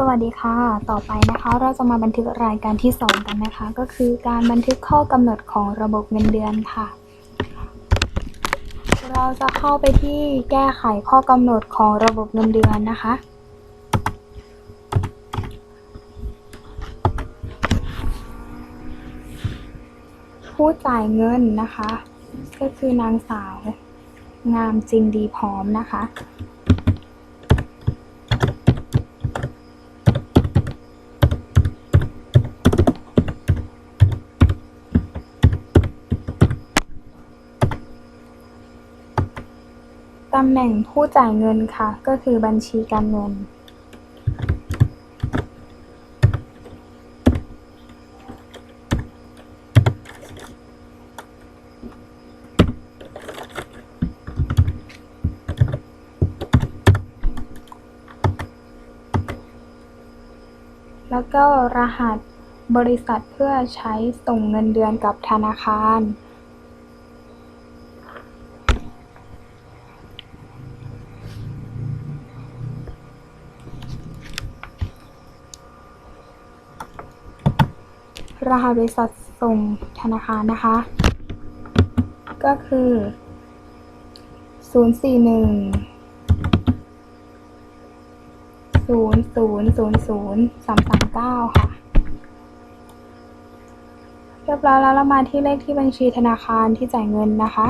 สวัสดีค่ะ ต่อไปนะคะเราจะมาบันทึกรายการที่ 2 กันนะคะ ก็คือการบันทึกข้อกำหนดของระบบเงินเดือนค่ะ เราจะเข้าไปที่แก้ไขข้อกำหนดของระบบเงินเดือนนะคะ ผู้จ่ายเงินนะคะ ก็คือนางสาว งามจริงดีพร้อมนะคะ ตำแหน่งผู้จ่ายเงินค่ะ ก็คือบัญชีการเงิน แล้วก็รหัสบริษัทเพื่อใช้ส่งเงินเดือนกับธนาคาร รหัสบริษัทส่งธนาคารนะคะ ก็คือ 041 0000 339 ค่ะ เรียบร้อยแล้วเรามาที่เลขที่บัญชีธนาคารที่จ่ายเงินนะคะ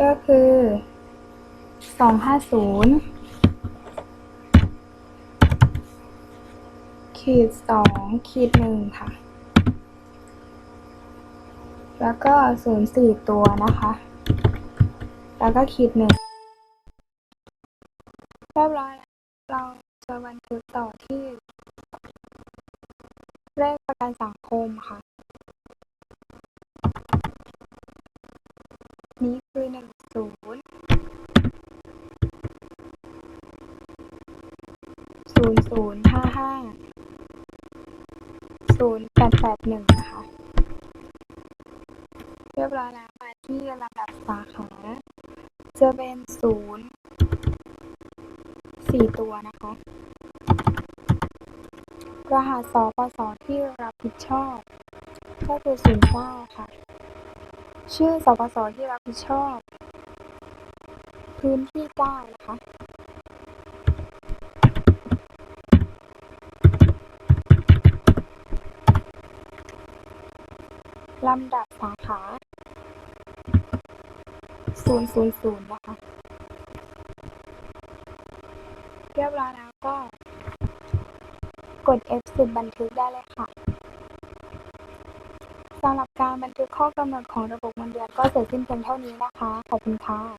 ก็คือ250ขีดสองขีดหนึ่งค่ะ แล้วก็ศูนย์สี่ตัวนะคะ แล้วก็ขีดหนึ่งเรียบร้อยเราจะบันทึกต่อที่เลขประกันสังคมค่ะ นี่คือหนึ่งศูนย์ศูนย์ศูนย์ห้าห้าศูนย์แปดแปดหนึ่งนะคะเรียบร้อยแล้วมาที่ลำดับสาขาจะเป็นศูนย์สี่ตัวนะคะรหัสสปสที่รับผิดชอบก็คือศูนย์เก้าค่ะ ชื่อ สปส ที่รับผิดชอบ พื้นที่เก้านะคะ ลำดับสาขา 000 นะคะ เรียบร้อยแล้วก็ กด F10 บันทึกได้เลยค่ะ สำหรับการบันทึกข้อกำหนดของระบบเงินเดือนก็เสร็จสิ้นเพียงเท่านี้นะคะ ขอบคุณค่ะ